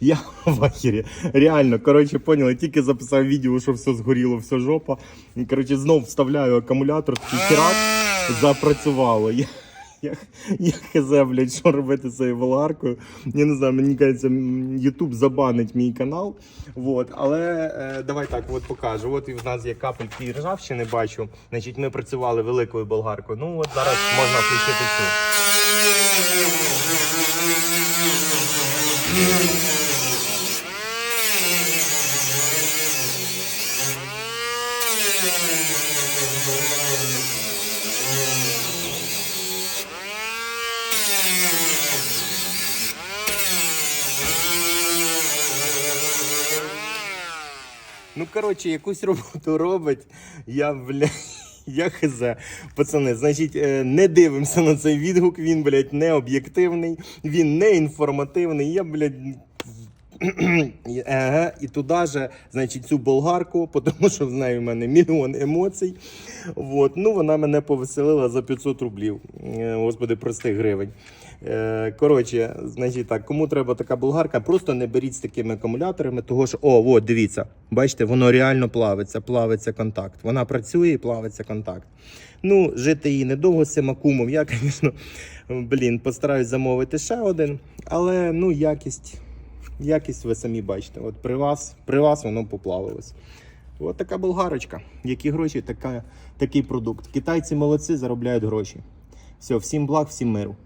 Я в ахері. Реально, коротше, поняли, тільки записав відео, що все згоріло, все жопа. Коротше, знов вставляю акумулятор, такий херак, запрацювало. Я, я, я хз, блядь, що робити з цією болгаркою. Я не знаю, мені кажеться, Ютуб забанить мій канал. Вот. Але е, давай так, от покажу. От і в нас є капельки ржавчини, бачу. Значить, ми працювали великою болгаркою. Ну от зараз можна включити цю. Ну, коротше, якусь роботу робить. Я, бля, я хз. Пацани, значить, е, не дивимося на цей відгук. Він, блядь, не об'єктивний, він не інформативний. Я, блядь. Ага, і туди же, значить, цю болгарку, тому що з нею в мене мільйон емоцій. Вот. Ну, вона мене повеселила за 500 рублів. Е, Господи, простих гривень. Е, Коротше, значить так, кому треба така болгарка, просто не беріть з такими акумуляторами, того що, о, от, дивіться, бачите, воно реально плавиться, плавиться контакт. Вона працює і плавиться контакт. Ну, жити їй недовго з цим акумом. Я, звісно, постараюсь замовити ще один, але ну, якість. Якість ви самі бачите. От при вас, при вас воно поплавилось. От така болгарочка. Які гроші, така, такий продукт. Китайці молодці заробляють гроші. Все, всім благ, всім миру.